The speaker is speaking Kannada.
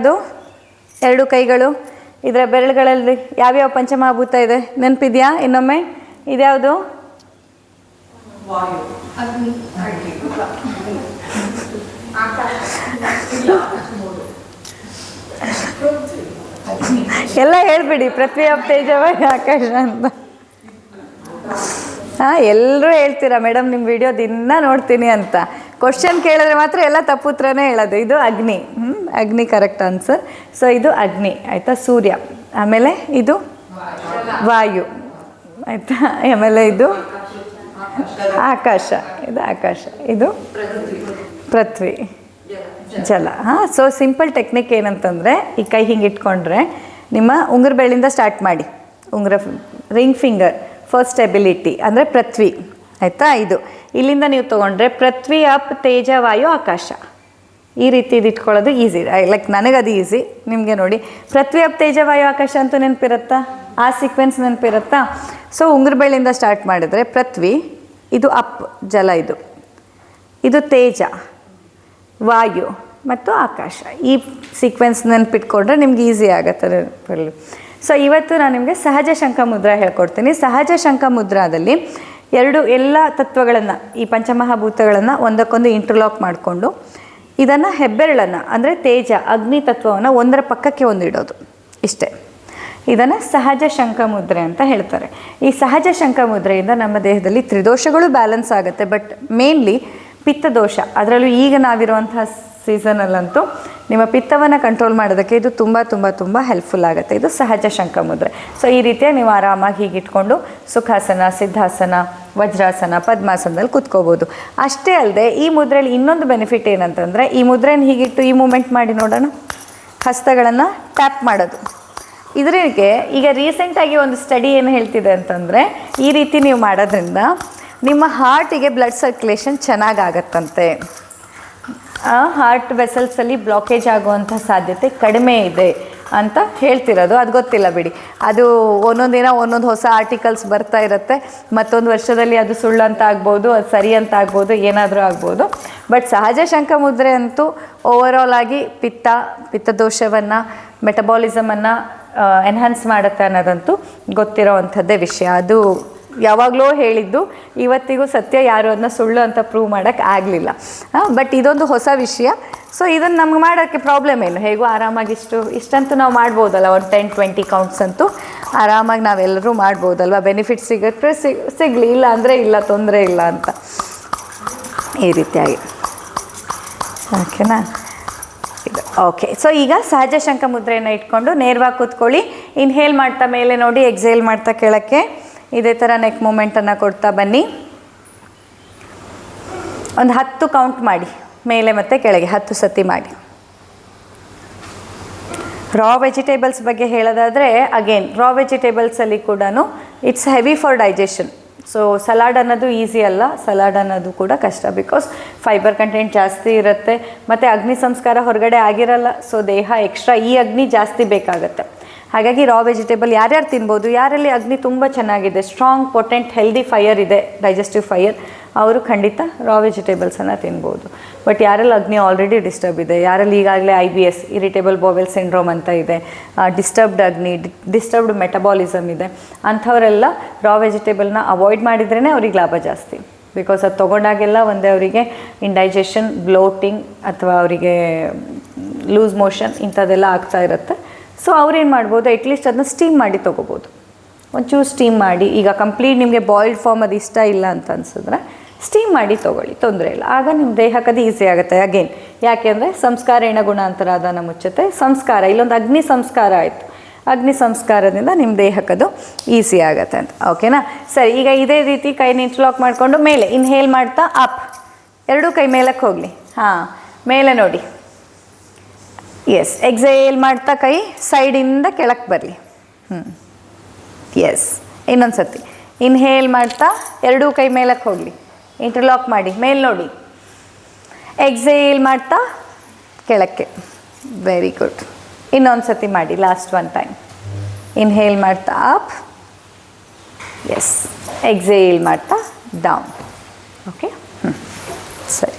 ಅದು ಎರಡು ಕೈಗಳು. ಇದರ ಬೆರಳುಗಳಲ್ಲಿ ಯಾವ್ಯಾವ ಪಂಚಮಹಾಭೂತ ಇದೆ? ನೆನಪಿದ್ಯಾ? ಇನ್ನೊಮ್ಮೆ? ಇದ್ಯಾವುದು? ಎಲ್ಲ ಹೇಳ್ಬಿಡಿ ಪೃಥ್ವಿ ಆಫ್ ತೇಜವಾಗಿ ಆಕಾಶ ಅಂತ. ಹಾ ಎಲ್ಲರೂ ಹೇಳ್ತೀರಾ, ಮೇಡಮ್ ನಿಮ್ಮ ವಿಡಿಯೋ ದಿನ ನೋಡ್ತೀನಿ ಅಂತ. ಕ್ವಶನ್ ಕೇಳಿದ್ರೆ ಮಾತ್ರ ಎಲ್ಲ ತಪ್ಪು ಉತ್ತರನೇ ಹೇಳೋದು. ಇದು ಅಗ್ನಿ. ಅಗ್ನಿ ಕರೆಕ್ಟ್ ಆನ್ಸರ್ ಸೊ ಇದು ಅಗ್ನಿ. ಆಯಿತಾ? ಸೂರ್ಯ. ಆಮೇಲೆ ಇದು ವಾಯು. ಆಯಿತಾ? ಆಮೇಲೆ ಇದು ಆಕಾಶ. ಇದು ಆಕಾಶ. ಇದು ಪೃಥ್ವಿ. ಜಲ. ಹಾಂ ಸೊ ಸಿಂಪಲ್ ಟೆಕ್ನಿಕ್ ಏನಂತಂದರೆ, ಈ ಕೈ ಹಿಂಗೆ ಇಟ್ಕೊಂಡ್ರೆ ನಿಮ್ಮ ಉಂಗುರ ಬೆಳ್ಳಿಂದ ಸ್ಟಾರ್ಟ್ ಮಾಡಿ. ಉಂಗುರ ರಿಂಗ್ ಫಿಂಗರ್ ಫಸ್ಟ್ ಎಬಿಲಿಟಿ ಅಂದರೆ ಪೃಥ್ವಿ. ಆಯಿತಾ? ಇದು. ಇಲ್ಲಿಂದ ನೀವು ತೊಗೊಂಡ್ರೆ ಪೃಥ್ವಿ, ಅಪ್, ತೇಜ, ವಾಯು, ಆಕಾಶ. ಈ ರೀತಿ ಇದು ಇಟ್ಕೊಳ್ಳೋದು ಈಸಿ ಲೈಕ್ ನನಗದು ಈಸಿ ನಿಮಗೆ ನೋಡಿ. ಪೃಥ್ವಿ, ಅಪ್, ತೇಜ, ವಾಯು, ಆಕಾಶ ಅಂತೂ ನೆನಪಿರುತ್ತಾ? ಆ ಸೀಕ್ವೆನ್ಸ್ ನೆನಪಿರುತ್ತಾ? ಸೊ ಉಂಗುರ ಬೆಳ್ಳಿಂದ ಸ್ಟಾರ್ಟ್ ಮಾಡಿದ್ರೆ ಪೃಥ್ವಿ, ಇದು ಅಪ್, ಜಲ ಇದು. ಇದು ತೇಜ, ವಾಯು ಮತ್ತು ಆಕಾಶ. ಈ ಸೀಕ್ವೆನ್ಸ್ ನೆನಪಿಟ್ಕೊಂಡ್ರೆ ನಿಮ್ಗೆ ಈಸಿ ಆಗುತ್ತೆ ಸೊ ಇವತ್ತು ನಾನು ನಿಮಗೆ ಸಹಜ ಶಂಖ ಮುದ್ರಾ ಹೇಳ್ಕೊಡ್ತೀನಿ. ಸಹಜ ಶಂಖ ಮುದ್ರಾದಲ್ಲಿ ಎರಡು ಎಲ್ಲ ತತ್ವಗಳನ್ನು, ಈ ಪಂಚಮಹಾಭೂತಗಳನ್ನು ಒಂದಕ್ಕೊಂದು ಇಂಟರ್ಲಾಕ್ ಮಾಡಿಕೊಂಡು, ಇದನ್ನು ಹೆಬ್ಬೆರಳನ್ನು, ಅಂದರೆ ತೇಜ, ಅಗ್ನಿ ತತ್ವವನ್ನು ಒಂದರ ಪಕ್ಕಕ್ಕೆ ಒಂದು ಇಡೋದು. ಇಷ್ಟೇ. ಇದನ್ನು ಸಹಜ ಶಂಖ ಮುದ್ರೆ ಅಂತ ಹೇಳ್ತಾರೆ. ಈ ಸಹಜ ಶಂಖ ಮುದ್ರೆಯಿಂದ ನಮ್ಮ ದೇಹದಲ್ಲಿ ತ್ರಿದೋಷಗಳು ಬ್ಯಾಲೆನ್ಸ್ ಆಗುತ್ತೆ ಬಟ್ ಮೇನ್ಲಿ ಪಿತ್ತದೋಷ. ಅದರಲ್ಲೂ ಈಗ ನಾವಿರುವಂತಹ ಸೀಸನಲ್ಲಂತೂ ನಿಮ್ಮ ಪಿತ್ತವನ್ನು ಕಂಟ್ರೋಲ್ ಮಾಡೋದಕ್ಕೆ ಇದು ತುಂಬ ತುಂಬ ತುಂಬ ಹೆಲ್ಪ್ಫುಲ್ ಆಗುತ್ತೆ. ಇದು ಸಹಜ ಶಂಕ ಮುದ್ರೆ. ಸೊ ಈ ರೀತಿಯ ನೀವು ಆರಾಮಾಗಿ ಹೀಗೆ ಇಟ್ಕೊಂಡು ಸುಖಾಸನ, ಸಿದ್ಧಾಸನ, ವಜ್ರಾಸನ, ಪದ್ಮಾಸನದಲ್ಲಿ ಕುತ್ಕೋಬೋದು. ಅಷ್ಟೇ ಅಲ್ಲದೆ ಈ ಮುದ್ರೆಯಲ್ಲಿ ಇನ್ನೊಂದು ಬೆನಿಫಿಟ್ ಏನಂತಂದರೆ ಈ ಮುದ್ರೆನ ಹೀಗಿಟ್ಟು ಈ ಮೂಮೆಂಟ್ ಮಾಡಿ ನೋಡೋಣ. ಹಸ್ತಗಳನ್ನು ಟ್ಯಾಪ್ ಮಾಡೋದು. ಇದರಿಗೆ ಈಗ ರೀಸೆಂಟಾಗಿ ಒಂದು ಸ್ಟಡಿ ಏನು ಹೇಳ್ತಿದೆ ಅಂತಂದರೆ ಈ ರೀತಿ ನೀವು ಮಾಡೋದ್ರಿಂದ ನಿಮ್ಮ ಹಾರ್ಟಿಗೆ ಬ್ಲಡ್ ಸರ್ಕ್ಯುಲೇಷನ್ ಚೆನ್ನಾಗಾಗತ್ತಂತೆ ಹಾರ್ಟ್ ವೆಸಲ್ಸಲ್ಲಿ ಬ್ಲಾಕೇಜ್ ಆಗುವಂಥ ಸಾಧ್ಯತೆ ಕಡಿಮೆ ಇದೆ ಅಂತ ಹೇಳ್ತಿರೋದು. ಅದು ಗೊತ್ತಿಲ್ಲ ಬಿಡಿ. ಅದು ಒಂದೊಂದು ದಿನ ಒಂದೊಂದು ಹೊಸ ಆರ್ಟಿಕಲ್ಸ್ ಬರ್ತಾ ಇರುತ್ತೆ. ಮತ್ತೊಂದು ವರ್ಷದಲ್ಲಿ ಅದು ಸುಳ್ಳು ಅಂತ ಆಗ್ಬೋದು, ಅದು ಸರಿ ಅಂತ ಆಗ್ಬೋದು, ಏನಾದರೂ ಆಗ್ಬೋದು. ಬಟ್ ಸಹಜ ಶಂಖ ಮುದ್ರೆ ಅಂತೂ ಓವರಾಲ್ ಆಗಿ ಪಿತ್ತ ಪಿತ್ತದೋಷವನ್ನು ಮೆಟಬಾಲಿಸಮನ್ನು ಎನ್ಹಾನ್ಸ್ ಮಾಡುತ್ತೆ ಅನ್ನೋದಂತೂ ಗೊತ್ತಿರೋ ಅಂಥದ್ದೇ ವಿಷಯ. ಅದು ಯಾವಾಗಲೂ ಹೇಳಿದ್ದು, ಇವತ್ತಿಗೂ ಸತ್ಯ ಯಾರು ಅದನ್ನ ಸುಳ್ಳು ಅಂತ ಪ್ರೂವ್ ಮಾಡೋಕ್ಕೆ ಆಗಲಿಲ್ಲ. ಬಟ್ ಇದೊಂದು ಹೊಸ ವಿಷಯ. ಸೊ ಇದನ್ನು ನಮ್ಗೆ ಮಾಡೋಕ್ಕೆ ಪ್ರಾಬ್ಲಮ್ ಏನು? ಹೇಗೂ ಆರಾಮಾಗಿ ಇಷ್ಟು, ಇಷ್ಟಂತೂ ನಾವು ಮಾಡ್ಬೋದಲ್ಲ, ಒಂದು ಟೆನ್ ಟ್ವೆಂಟಿ ಕೌಂಟ್ಸ್ ಅಂತೂ. ಆರಾಮಾಗಿ ನಾವೆಲ್ಲರೂ ಮಾಡ್ಬೋದಲ್ವ? ಬೆನಿಫಿಟ್ ಸಿಗುತ್ತೆ ಸಿಗ್ ಸಿಗಲಿ, ಇಲ್ಲ ಅಂದರೆ ಇಲ್ಲ, ತೊಂದರೆ ಇಲ್ಲ ಅಂತ. ಈ ರೀತಿಯಾಗಿ ಓಕೆನಾ? ಓಕೆ. ಸೊ ಈಗ ಸಹಜ ಶಂಕ ಮುದ್ರೆಯನ್ನು ಇಟ್ಕೊಂಡು ನೇರವಾಗಿ ಕೂತ್ಕೊಳ್ಳಿ. ಇನ್ಹೇಲ್ ಮಾಡ್ತಾ ಮೇಲೆ ನೋಡಿ ಎಕ್ಸೇಲ್ ಮಾಡ್ತಾ ಕೆಳಕ್ಕೆ. ಇದೇ ಥರ ನೆಕ್ ಮೂಮೆಂಟನ್ನು ಕೊಡ್ತಾ ಬನ್ನಿ. ಒಂದು ಹತ್ತು ಕೌಂಟ್ ಮಾಡಿ, ಮೇಲೆ ಮತ್ತು ಕೆಳಗೆ ಹತ್ತು ಸತಿ ಮಾಡಿ. ರಾ ವೆಜಿಟೇಬಲ್ಸ್ ಬಗ್ಗೆ ಹೇಳೋದಾದರೆ ಅಗೇನ್ ರಾ ವೆಜಿಟೇಬಲ್ಸಲ್ಲಿ ಕೂಡ it's heavy for digestion so salad ಅನ್ನೋದು ಈಸಿ ಅಲ್ಲ ಸಲಾಡ್ ಅನ್ನೋದು ಕೂಡ ಕಷ್ಟ ಬಿಕಾಸ್ ಫೈಬರ್ ಕಂಟೆಂಟ್ ಜಾಸ್ತಿ ಇರುತ್ತೆ. ಮತ್ತು ಅಗ್ನಿ ಸಂಸ್ಕಾರ ಹೊರಗಡೆ ಆಗಿರಲ್ಲ ಸೊ ದೇಹ ಎಕ್ಸ್ಟ್ರಾ ಈ ಅಗ್ನಿ ಜಾಸ್ತಿ ಬೇಕಾಗುತ್ತೆ. ಹಾಗಾಗಿ ರಾ ವೆಜಿಟೇಬಲ್ ಯಾರ್ಯಾರು ತಿನ್ಬೋದು, ಯಾರಲ್ಲಿ ಅಗ್ನಿ ತುಂಬ ಚೆನ್ನಾಗಿದೆ ಸ್ಟ್ರಾಂಗ್ ಪೊಟೆಂಟ್ ಹೆಲ್ದಿ ಫೈಯರ್ ಇದೆ ಡೈಜೆಸ್ಟಿವ್ ಫೈಯರ್ ಅವರು ಖಂಡಿತ ರಾ ವೆಜಿಟೇಬಲ್ಸನ್ನು ತಿನ್ಬೋದು. ಬಟ್ ಯಾರಲ್ಲಿ ಅಗ್ನಿ ಆಲ್ರೆಡಿ ಡಿಸ್ಟರ್ಬ್ ಇದೆ, ಯಾರಲ್ಲಿ ಈಗಾಗಲೇ I B S irritable bowel syndrome ಅಂತ ಇದೆ ಡಿಸ್ಟರ್ಬ್ಡ್ ಅಗ್ನಿ ಡಿಸ್ಟರ್ಬ್ಡ್ ಮೆಟಬಾಲಿಸಮ್ ಇದೆ, ಅಂಥವರೆಲ್ಲ ರಾ ವೆಜಿಟೇಬಲ್ನ ಅವಾಯ್ಡ್ ಮಾಡಿದ್ರೇ ಅವ್ರಿಗೆ ಲಾಭ ಜಾಸ್ತಿ. ಬಿಕಾಸ್ ಅದು ತೊಗೊಂಡಾಗೆಲ್ಲ ಒಂದೇ ಅವರಿಗೆ ಇಂಡೈಜೆಷನ್ ಬ್ಲೋಟಿಂಗ್ ಅಥವಾ ಅವರಿಗೆ, ಲೂಸ್ ಮೋಷನ್ ಇಂಥದ್ದೆಲ್ಲ ಆಗ್ತಾ ಇರುತ್ತೆ. ಸೊ ಅವ್ರೇನು ಮಾಡ್ಬೋದು? ಅಟ್ಲೀಸ್ಟ್ ಅದನ್ನ ಸ್ಟೀಮ್ ಮಾಡಿ ತೊಗೋಬೋದು. ಒಂಚೂರು ಸ್ಟೀಮ್ ಮಾಡಿ, ಈಗ ಕಂಪ್ಲೀಟ್ ನಿಮಗೆ ಬಾಯ್ಲ್ಡ್ ಫಾರ್ಮ್ ಅದು ಇಷ್ಟ ಇಲ್ಲ ಅಂತ ಅನ್ಸಿದ್ರೆ ಸ್ಟೀಮ್ ಮಾಡಿ ತೊಗೊಳ್ಳಿ, ತೊಂದರೆ ಇಲ್ಲ. ಆಗ ನಿಮ್ಮ ದೇಹಕ್ಕೆ ಅದು ಈಸಿ ಆಗುತ್ತೆ ಅಗೇನ್ ಯಾಕೆಂದರೆ ಸಂಸ್ಕಾರ ಗುಣ ಅಂತರಾದನ ಮುಚ್ಚುತ್ತೆ. ಸಂಸ್ಕಾರ, ಇಲ್ಲೊಂದು ಅಗ್ನಿ ಸಂಸ್ಕಾರ ಆಯಿತು. ಅಗ್ನಿ ಸಂಸ್ಕಾರದಿಂದ ನಿಮ್ಮ ದೇಹಕ್ಕದು ಈಸಿ ಆಗುತ್ತೆ ಅಂತ. ಓಕೆನಾ ಸರಿ, ಈಗ ಇದೇ ರೀತಿ ಕೈನ ಇಂಟ್ಲಾಕ್ ಮಾಡಿಕೊಂಡು, ಮೇಲೆ ಇನ್ಹೇಲ್ ಮಾಡ್ತಾ ಅಪ್ ಎರಡೂ ಕೈ ಮೇಲಕ್ಕೆ ಹೋಗಲಿ. ಹಾಂ, ಮೇಲೆ ನೋಡಿ. ಎಸ್ ಎಕ್ಸೈಲ್ ಮಾಡ್ತಾ ಕೈ ಸೈಡಿಂದ ಕೆಳಕ್ಕೆ ಬರಲಿ. ಹ್ಞೂ ಎಸ್ ಇನ್ನೊಂದು ಸತಿ ಇನ್ಹೇಲ್ ಮಾಡ್ತಾ ಎರಡೂ ಕೈ ಮೇಲಕ್ಕೆ ಹೋಗಲಿ. ಇಂಟರ್ಲಾಕ್ ಮಾಡಿ. ಮೇಲೆ ನೋಡಿ. ಎಕ್ಸೈಲ್ ಮಾಡ್ತಾ ಕೆಳಕ್ಕೆ. ವೆರಿ ಗುಡ್ ಇನ್ನೊಂದು ಸತಿ ಮಾಡಿ. ಲಾಸ್ಟ್ ಒನ್ ಟೈಮ್ ಇನ್ಹೇಲ್ ಮಾಡ್ತಾ ಅಪ್ ಎಸ್ ಎಕ್ಸೈಲ್ ಮಾಡ್ತಾ ಡೌನ್ ಓಕೆ ಹ್ಞೂ ಸರಿ.